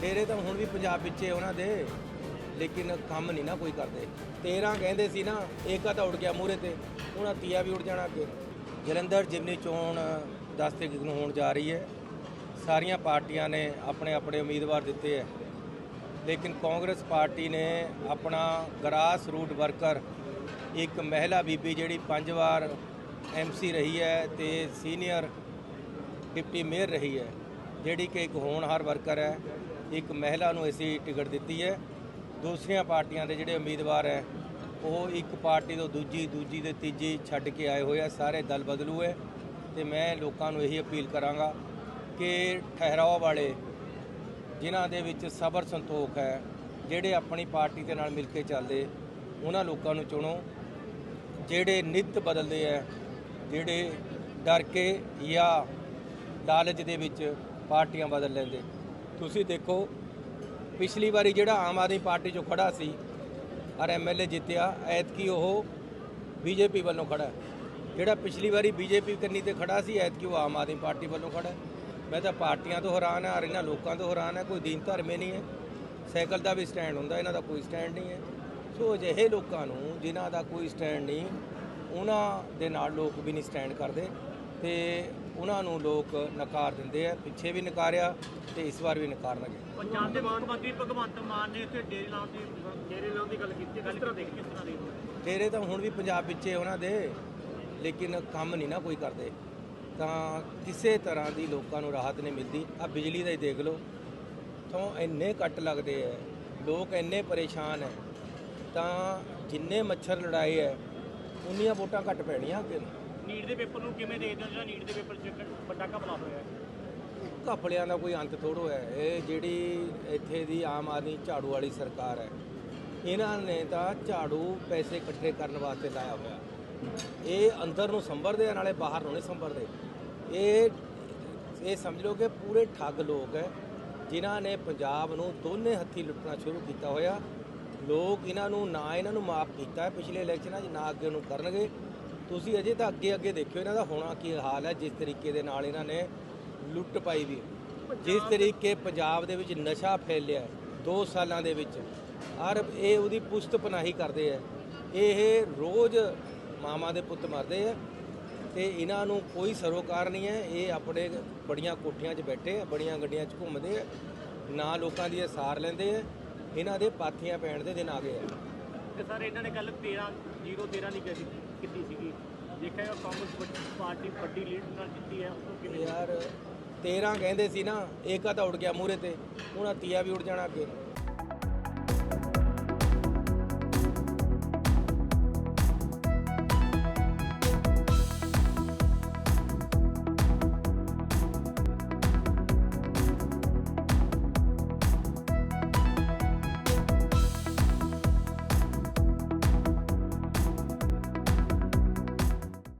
ਡੇਰੇ ਤਾਂ ਹੁਣ ਵੀ ਪੰਜਾਬ ਵਿੱਚ ਉਹਨਾਂ ਦੇ, ਲੇਕਿਨ ਕੰਮ ਨਹੀਂ ਨਾ ਕੋਈ ਕਰਦੇ। 13 ਕਹਿੰਦੇ ਸੀ ਨਾ ਏਕਾ ਤਾਂ ਉੱਡ ਗਿਆ ਮੂਹਰੇ ਤੇ, ਉਹਨਾਂ ਤੀਆ ਵੀ ਉੱਡ ਜਾਣਾ ਅੱਗੇ। ਜਲੰਧਰ, ਜਿਮਨੀ ਚੋਣ 10 ਤਰੀਕ ਨੂੰ ਹੋਣ ਜਾ ਰਹੀ ਹੈ। ਸਾਰੀਆਂ ਪਾਰਟੀਆਂ ਨੇ ਆਪਣੇ ਆਪਣੇ ਉਮੀਦਵਾਰ ਦਿੱਤੇ ਹੈ। ਲੇਕਿਨ ਕਾਂਗਰਸ ਪਾਰਟੀ ਨੇ ਆਪਣਾ ਗਰਾਸ ਰੂਟ ਵਰਕਰ, ਇੱਕ ਮਹਿਲਾ ਬੀਬੀ ਜਿਹੜੀ ਪੰਜ ਵਾਰ ਐਮਸੀ ਰਹੀ ਹੈ ਤੇ ਸੀਨੀਅਰ ਡਿਪਟੀ ਮੇਅਰ ਰਹੀ ਹੈ, ਜਿਹੜੀ ਕਿ ਇੱਕ ਹੋਣਹਾਰ ਵਰਕਰ ਹੈ। ਇੱਕ ਮਹਿਲਾ ਨੂੰ ਅਸੀਂ ਟਿਕਟ ਦਿੱਤੀ ਹੈ। ਦੂਸਰੀਆਂ ਪਾਰਟੀਆਂ ਦੇ ਜਿਹੜੇ ਉਮੀਦਵਾਰ ਹੈ, ਉਹ ਇੱਕ ਪਾਰਟੀ ਤੋਂ ਦੂਜੀ ਦੂਜੀ ਤੇ ਤੀਜੀ ਛੱਡ ਕੇ ਆਏ ਹੋਏ ਆ, ਸਾਰੇ ਦਲ ਬਦਲੂ ਹੈ ਤੇ ਮੈਂ ਲੋਕਾਂ ਨੂੰ ਇਹੀ ਅਪੀਲ ਕਰਾਂਗਾ ਕਿ ਠਹਿਰਾਓ ਵਾਲੇ, ਜਿਨ੍ਹਾਂ ਦੇ ਵਿੱਚ ਸਬਰ ਸੰਤੋਖ ਹੈ, ਜਿਹੜੇ ਆਪਣੀ ਪਾਰਟੀ ਦੇ ਨਾਲ ਮਿਲ ਕੇ ਚੱਲਦੇ, ਉਹਨਾਂ ਲੋਕਾਂ ਨੂੰ ਚੁਣੋ। ਜਿਹੜੇ ਨਿੱਤ ਬਦਲਦੇ ਆ ਜਿਹੜੇ ਡਰ ਕੇ ਜਾਂ ਲਾਲਚ ਦੇ ਵਿੱਚ ਪਾਰਟੀਆਂ ਬਦਲ ਲੈਂਦੇ। ਤੁਸੀਂ ਦੇਖੋ, ਪਿਛਲੀ ਵਾਰੀ ਜਿਹੜਾ ਆਮ ਆਦਮੀ ਪਾਰਟੀ ਚੋਂ ਖੜਾ ਸੀ, ਔਰ ਐਮਐਲਏ ਜਿੱਤਿਆ, ਐਤਕੀ ਉਹ ਬੀਜੇਪੀ ਵੱਲੋਂ ਖੜਾ ਜਿਹੜਾ ਪਿਛਲੀ ਵਾਰੀ ਬੀਜੇਪੀ ਕੰਨੀ ਤੇ ਖੜਾ ਸੀ, ਐਤਕੀ ਉਹ ਆਮ ਆਦਮੀ ਪਾਰਟੀ ਵੱਲੋਂ ਖੜਾ ਮੈਂ ਤਾਂ ਪਾਰਟੀਆਂ ਤੋਂ ਹੈਰਾਨ ਹਾਂ, ਔਰ ਇਹਨਾਂ ਲੋਕਾਂ ਤੋਂ ਹੈਰਾਨ ਹੈ, ਕੋਈ ਦੀਨ ਧਰਮੇ ਨਹੀਂ ਹੈ। ਸਾਈਕਲ ਦਾ ਵੀ ਸਟੈਂਡ ਹੁੰਦਾ, ਇਹਨਾਂ ਦਾ ਕੋਈ ਸਟੈਂਡ ਨਹੀਂ ਹੈ। ਸੋ ਅਜਿਹੇ ਲੋਕਾਂ ਨੂੰ, ਜਿਨ੍ਹਾਂ ਦਾ ਕੋਈ ਸਟੈਂਡ ਨਹੀਂ, ਉਹਨਾਂ ਦੇ ਨਾਲ ਲੋਕ ਵੀ ਨਹੀਂ ਸਟੈਂਡ ਕਰਦੇ। ਤੇ ਉਹਨਾਂ ਨੂੰ ਲੋਕ ਨਕਾਰ ਦਿੰਦੇ ਆ ਪਿੱਛੇ ਵੀ ਨਕਾਰਿਆ ਤੇ ਇਸ ਵਾਰ ਵੀ ਨਕਾਰਨਗੇ ਪੰਜਾਬ ਦੇ ਮੁੱਖ ਮੰਤਰੀ ਭਗਵੰਤ ਮਾਨ ਨੇ ਇੱਥੇ ਡੇਰੇ ਲਾਉਣ ਦੀ ਡੇਰੇ ਲਾਉਣ ਦੀ ਗੱਲ ਕੀਤੀ। ਕਿਸ ਤਰ੍ਹਾਂ ਦੇਖ ਕਿਸ ਤਰ੍ਹਾਂ ਦੇਖ ਡੇਰੇ ਤਾਂ ਹੁਣ ਵੀ ਪੰਜਾਬ ਵਿੱਚ ਉਹਨਾਂ ਦੇ ਲੇਕਿਨ ਕੰਮ ਨਹੀਂ ਨਾ ਕੋਈ ਕਰਦੇ ਤਾਂ ਕਿਸੇ ਤਰ੍ਹਾਂ ਦੀ ਲੋਕਾਂ ਨੂੰ ਰਾਹਤ ਨਹੀਂ ਮਿਲਦੀ ਆ ਬਿਜਲੀ ਦਾ ਹੀ ਦੇਖ ਲਓ ਤੋਂ ਇੰਨੇ ਕੱਟ ਲੱਗਦੇ ਐ ਲੋਕ ਇੰਨੇ ਪਰੇਸ਼ਾਨ ਐ ਤਾਂ ਜਿੰਨੇ ਮੱਛਰ ਲੜਾਏ ਐ ਉਨੀਆਂ ਵੋਟਾਂ ਘੱਟ ਪੈਣੀਆਂ ਅੱਗੇ ਨੂੰ। ਨੀਟ ਦੇ ਪੇਪਰ ਨੂੰ ਕਿਵੇਂ ਦੇਖਦੇ ਹੋ ਜਿਹੜਾ ਨੀਟ ਦੇ ਪੇਪਰ 'ਚ ਵੱਡਾ ਘਪਲਾ ਹੋਇਆ ਹੈ? ਘਪਲਿਆਂ ਦਾ ਕੋਈ ਅੰਤ ਥੋੜੋ ਹੈ। ਇਹ ਜਿਹੜੀ ਇੱਥੇ ਦੀ ਆਮ ਆਦਮੀ ਝਾੜੂ ਵਾਲੀ ਸਰਕਾਰ ਹੈ, ਇਹਨਾਂ ਨੇ ਤਾਂ ਝਾੜੂ ਪੈਸੇ ਇਕੱਠੇ ਕਰਨ ਵਾਸਤੇ ਲਾਇਆ ਹੋਇਆ। ਇਹ ਅੰਦਰ ਨੂੰ ਸੰਭਰਦੇ ਆ, ਨਾਲੇ ਬਾਹਰ ਨੂੰ ਨਹੀਂ ਸੰਭਰਦੇ। ਇਹ ਇਹ ਸਮਝ ਲਓ ਕਿ ਪੂਰੇ ਠੱਗ ਲੋਕ ਹੈ, ਜਿਨ੍ਹਾਂ ਨੇ ਪੰਜਾਬ ਨੂੰ ਦੋਨੇ ਹੱਥੀ ਲੁੱਟਣਾ ਸ਼ੁਰੂ ਕੀਤਾ ਹੋਇਆ। ਲੋਕ ਇਹਨਾਂ ਨੂੰ ਨਾ ਇਹਨਾਂ ਨੂੰ ਮਾਫ ਕੀਤਾ ਪਿਛਲੇ ਇਲੈਕਸ਼ਨਾਂ 'ਚ ਨਾ ਅੱਗੇ ਨੂੰ ਕਰਨਗੇ। ਤੁਸੀਂ ਅਜੇ ਤਾਂ ਅੱਗੇ ਅੱਗੇ ਦੇਖਿਓ, ਇਹਨਾਂ ਦਾ ਹੋਣਾ ਕੀ ਹਾਲ ਹੈ, ਜਿਸ ਤਰੀਕੇ ਦੇ ਨਾਲ ਇਹਨਾਂ ਨੇ ਲੁੱਟ ਪਾਈ ਵੀ। ਜਿਸ ਤਰੀਕੇ ਪੰਜਾਬ ਦੇ ਵਿੱਚ ਨਸ਼ਾ ਫੈਲਿਆ 2 ਸਾਲਾਂ ਦੇ ਵਿੱਚ ਔਰ ਇਹ ਉਹਦੀ ਪੁਸ਼ਤ ਪਨਾਹੀ ਕਰਦੇ ਆ। ਇਹ ਰੋਜ਼ ਮਾਮਾ ਦੇ ਪੁੱਤ ਮਰਦੇ ਆ ਤੇ ਇਹਨਾਂ ਨੂੰ ਕੋਈ ਸਰੋਕਾਰ ਨਹੀਂ ਹੈ, ਇਹ ਆਪਣੇ ਬੜੀਆਂ ਕੋਠੀਆਂ 'ਚ ਬੈਠੇ ਆ, ਬੜੀਆਂ ਗੱਡੀਆਂ 'ਚ ਘੁੰਮਦੇ ਆ, ਨਾ ਲੋਕਾਂ ਦੀ ਸਾਰ ਲੈਂਦੇ ਆ, ਇਹਨਾਂ ਦੇ ਪਾਥੀਆਂ ਪੈਣ ਦੇ ਦਿਨ ਆ ਗਏ ਆ। ਤੇ ਸਰ, ਇਹਨਾਂ ਨੇ ਕੱਲ 13 013 ਦੀ ਕੀਤੀ ਕੀਤੀ ਸੀਗੀ। ਦੇਖਿਆ ਜਾਏ ਕਾਂਗਰਸ ਪਾਰਟੀ ਵੱਡੀ ਲੀਡ ਨਾਲ ਜਿੱਤੀ ਹੈ, ਉਹ ਕਿਵੇਂ ਯਾਰ 13 ਕਹਿੰਦੇ ਸੀ ਨਾ ਏਕਾ ਤਾਂ ਉੱਡ ਗਿਆ ਮੂਹਰੇ ਤੇ ਉਹਨਾਂ ਤੀਆ ਵੀ ਉੱਡ ਜਾਣਾ ਅੱਗੇ।